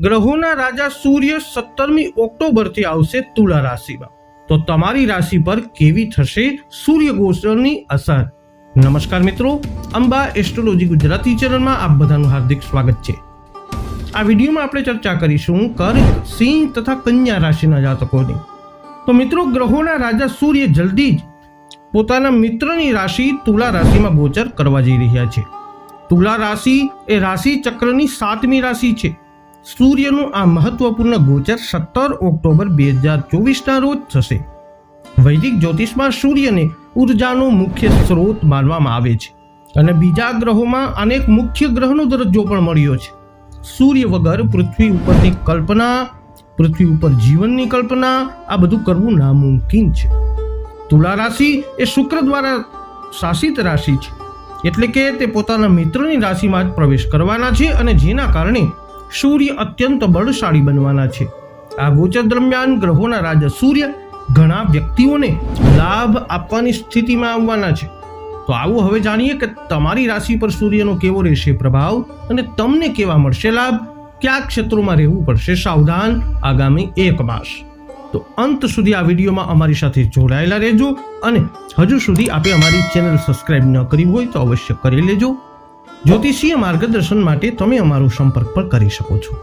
ગ્રહોના રાજા સૂર્ય સત્તરમી ઓક્ટોબરથી આવશે તુલા રાશિમાં. તો તમારી રાશિ પર કેવી થશે સૂર્ય ગોચરની અસર? નમસ્કાર મિત્રો, અંબા એસ્ટ્રોલોજી ગુજરાતી ચેનલમાં આપ બધાનું હાર્દિક સ્વાગત છે. આ વિડીયોમાં આપણે ચર્ચા કરીશું કર્ક, સિંહ તથા કન્યા રાશિના જાતકોની. તો મિત્રો, ગ્રહોના રાજા સૂર્ય જલ્દી જ પોતાના મિત્રની રાશિ તુલા રાશિમાં ગોચર કરવા જઈ રહ્યા છે. તુલા રાશિ એ રાશિ ચક્રની સાતમી રાશિ છે. સૂર્યનું આ મહત્વપૂર્ણ ગોચર સત્તર ઓક્ટોબર બે હજાર ચોવીસના રોજ થશે. વૈદિક જ્યોતિષમાં સૂર્યને ઉર્જાનો મુખ્ય સ્ત્રોત માનવામાં આવે છે અને બીજા ગ્રહોમાં અનેક મુખ્ય ગ્રહનો દરજ્જો પણ મળ્યો છે. સૂર્ય વગર પૃથ્વી ઉપરની કલ્પના, પૃથ્વી ઉપર જીવનની કલ્પના, આ બધું કરવું નામુમકિન છે. તુલા રાશિ એ શુક્ર દ્વારા શાસિત રાશિ છે. એટલે કે તે પોતાના મિત્રની રાશિમાં જ પ્રવેશ કરવાના છે અને જેના કારણે સૂર્ય અત્યંત બળશાળી બનવાના છે. આ ગોચર દરમિયાન ગ્રહોના રાજા સૂર્ય ઘણા વ્યક્તિઓને લાભ આપવાની સ્થિતિમાં આવવાના છે. તો આવો હવે જાણીએ કે તમારી રાશિ પર સૂર્યનો કેવો રહેશે પ્રભાવ અને તમને કેવા મળશે લાભ? કયા ક્ષેત્રોમાં રહેવું પડશે સાવધાન? આગામી એક માસ. તો અંત સુધી આ વિડીયોમાં અમારી સાથે જોડાયેલા રહેજો અને હજુ સુધી આપે અમારી ચેનલ સબસ્ક્રાઇબ ન કરી હોય તો અવશ્ય કરી લેજો. જ્યોતિષીય માર્ગદર્શન માટે તમે અમારો સંપર્ક પણ કરી શકો છો.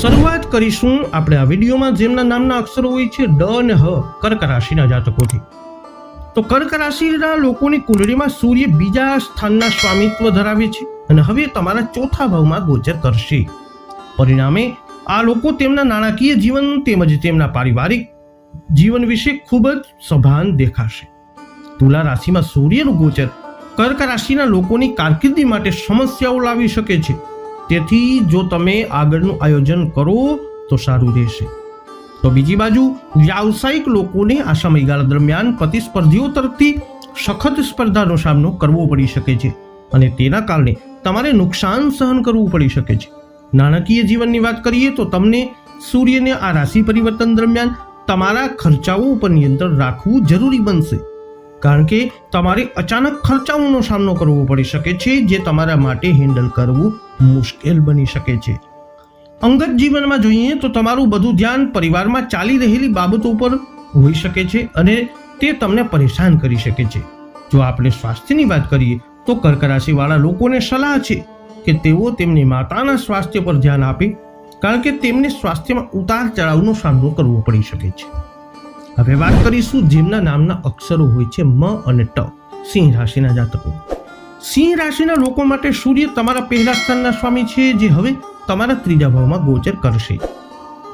શરૂઆત કરીશું આપણે આ વિડીયોમાં જેમના નામના અક્ષરો હોય છે, ડ અને હ, કર્ક રાશિના જાતકોથી. તો કર્ક રાશિના લોકોની કુંડળીમાં સૂર્ય બીજા સ્થાનના સ્વામિત્વ ધરાવે છે અને હવે તમારા ચોથા ભાવમાં ગોચર કરશે. પરિણામે આ લોકો તેમના નાણાકીય જીવન તેમજ તેમના પારિવારિક જીવન વિશે ખૂબ જ સભાન દેખાશે. તુલા રાશિમાં સૂર્યનું ગોચર કર્ક રાશિના લોકોની કારકિર્દી માટે સમસ્યાઓ લાવી શકે છે. તેથી જો તમે આગળનું આયોજન કરો, તો સારું રહેશે. તો બીજી બાજુ, વ્યાવસાયિક લોકોને આ સમયગાળા દરમિયાન પ્રતિસ્પર્ધીઓ તરફથી સખત સ્પર્ધાનો સામનો કરવો પડી શકે છે અને તેના કારણે તમારે નુકસાન સહન કરવું પડી શકે છે. નાણાકીય જીવનની વાત કરીએ તો તમને સૂર્યને આ રાશિ પરિવર્તન દરમિયાન તમારા ખર્ચાઓ ઉપર નિયંત્રણ રાખવું જરૂરી બનશે. કારણ કે તમારે અચાનક ખર્ચાઓનો સામનો કરવો પડી શકે છે, જે તમારા માટે હેન્ડલ કરવું મુશ્કેલ બની શકે છે. અંગત જીવનમાં જોઈએ તો તમારું બધું ધ્યાન પરિવારમાં ચાલી રહેલી બાબતો પર હોઈ શકે છે અને તે તમને પરેશાન કરી શકે છે. જો આપણે સ્વાસ્થ્યની વાત કરીએ, તો કર્ક રાશિવાળા લોકોને સલાહ છે કે તેઓ તેમની માતાના સ્વાસ્થ્ય પર ધ્યાન આપે, કારણ કે તેમને સ્વાસ્થ્યમાં ઉતાર ચઢાવનો સામનો કરવો પડી શકે છે. હવે વાત કરીશું જેમના નામના અક્ષરો હોય છે મ અને ટ, સિંહ રાશિના જાતકો. સિંહ રાશિના લોકો માટે સૂર્ય તમારા પહેલા સ્થાનના સ્વામી છે જે હવે તમારા ત્રીજા ભાવમાં ગોચર કરશે.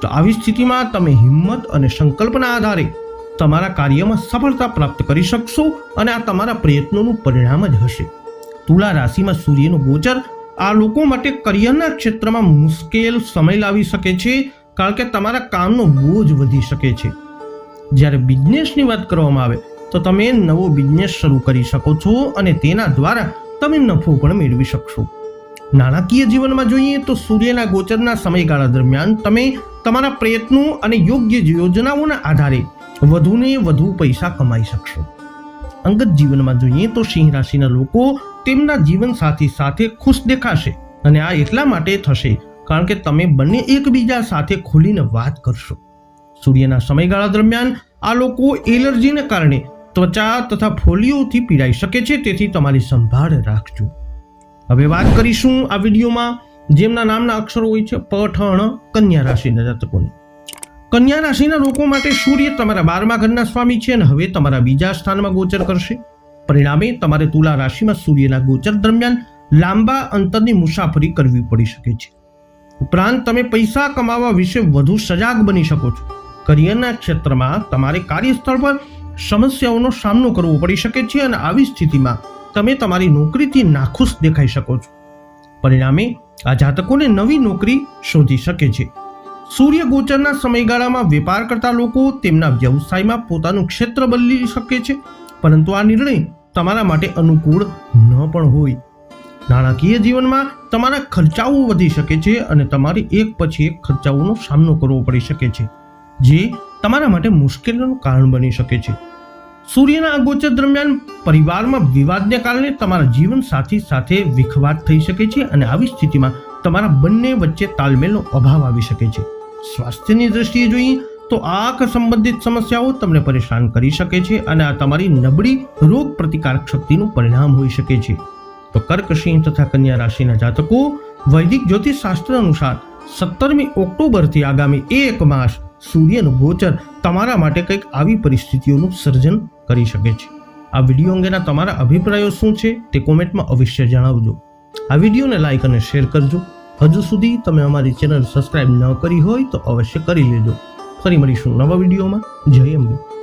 તો આવી સ્થિતિમાં તમે હિંમત અને સંકલ્પના આધારે તમારા કાર્યમાં સફળતા પ્રાપ્ત કરી શકશો અને આ તમારા પ્રયત્નોનું પરિણામ જ હશે. તુલા રાશિમાં સૂર્યનું ગોચર આ લોકો માટે કરિયરના ક્ષેત્રમાં મુશ્કેલ સમય લાવી શકે છે, કારણ કે તમારા કામનો બોજ વધી શકે છે. જ્યારે બિઝનેસની વાત કરવામાં આવે, તો તમે નવો બિઝનેસ શરૂ કરી શકો છો અને તેના દ્વારા તમે નફો પણ મેળવી શકશો. નાણાકીય જીવનમાં જોઈએ તો સૂર્યના ગોચરના સમયગાળા દરમિયાન તમે તમારા પ્રયત્નો અને યોગ્ય યોજનાઓના આધારે વધુને વધુ પૈસા કમાઈ શકશો. અંગત જીવનમાં જોઈએ તો સિંહ રાશિના લોકો તેમના જીવનસાથી સાથે ખુશ દેખાશે અને આ એટલા માટે થશે, કારણ કે તમે બંને એકબીજા સાથે ખુલીને વાત કરશો. સૂર્યના સમયગાળા દરમિયાન આ લોકો એલર્જીને કારણે ત્વચા તથા ફોલિયોથી પીડાઈ શકે છે, તેથી તમારી સંભાળ રાખજો. હવે વાત કરીશું આ વિડીયોમાં જેમના નામના અક્ષરો હોય છે, પઠણ, કન્યા રાશિના જાતકોની કન્યા રાશિના લોકો માટે સૂર્ય તમારા બારમા ઘરના સ્વામી છે અને હવે તમારા બીજા સ્થાનમાં ગોચર કરશે. પરિણામે તમારે તુલા રાશિમાં સૂર્યના ગોચર દરમિયાન લાંબા અંતરની મુસાફરી કરવી પડી શકે છે. ઉપરાંત તમે પૈસા કમાવા વિશે વધુ સજાગ બની શકો છો. કરિયરના ક્ષેત્રમાં તમારે કાર્યસ્થળ પર સમસ્યાઓનો સામનો કરવો પડી શકે છે અને આવી સ્થિતિમાં તમે તમારી નોકરીથી નાખુશ દેખાઈ શકો છો. પરિણામે આ જાતકોને નવી નોકરી શોધી શકે છે. સૂર્ય ગોચરના સમયગાળામાં વેપાર કરતા લોકો તેમના વ્યવસાયમાં પોતાનું ક્ષેત્ર બદલી શકે છે, પરંતુ આ નિર્ણય તમારા માટે અનુકૂળ ન પણ હોય. નાણાકીય જીવનમાં તમારા ખર્ચાઓ વધી શકે છે અને તમારે એક પછી એક ખર્ચાઓનો સામનો કરવો પડી શકે છે. જે તમારા માટે મુશ્કેલીનું કારણ બની શકે છે. સૂર્યના અગોચર દરમિયાન પરિવારમાં વિવાદને કારણે તમારા જીવન સાથી સાથે વિખવાદ થઈ શકે છે અને આવી સ્થિતિમાં તમારા બંને વચ્ચે તાલમેલનો અભાવ આવી શકે છે. સ્વાસ્થ્યની દ્રષ્ટિએ જોઈએ તો આંખ સંબંધિત સમસ્યાઓ તમને પરેશાન કરી શકે છે અને આ તમારી નબળી રોગ પ્રતિકારક શક્તિનું પરિણામ હોઈ શકે છે. તો કર્કસિંહ તથા કન્યા રાશિના જાતકો વૈદિક જ્યોતિષ શાસ્ત્ર અનુસાર સત્તરમી ઓક્ટોબરથી આગામી એક માસ સૂર્યનું ગોચર તમારા માટે કંઈક આવી પરિસ્થિતિઓનું સર્જન કરી શકે છે. આ વીડિયો અંગેના તમારા અભિપ્રાયો શું છે તે કોમેન્ટમાં અવશ્ય જણાવજો. આ વિડીયોને લાઇક અને શેર કરજો. હજુ સુધી તમે અમારી ચેનલ સબસ્ક્રાઇબ ન કરી હોય તો અવશ્ય કરી લેજો. ફરી મળીશું નવા વિડીયોમાં. જય અંબે.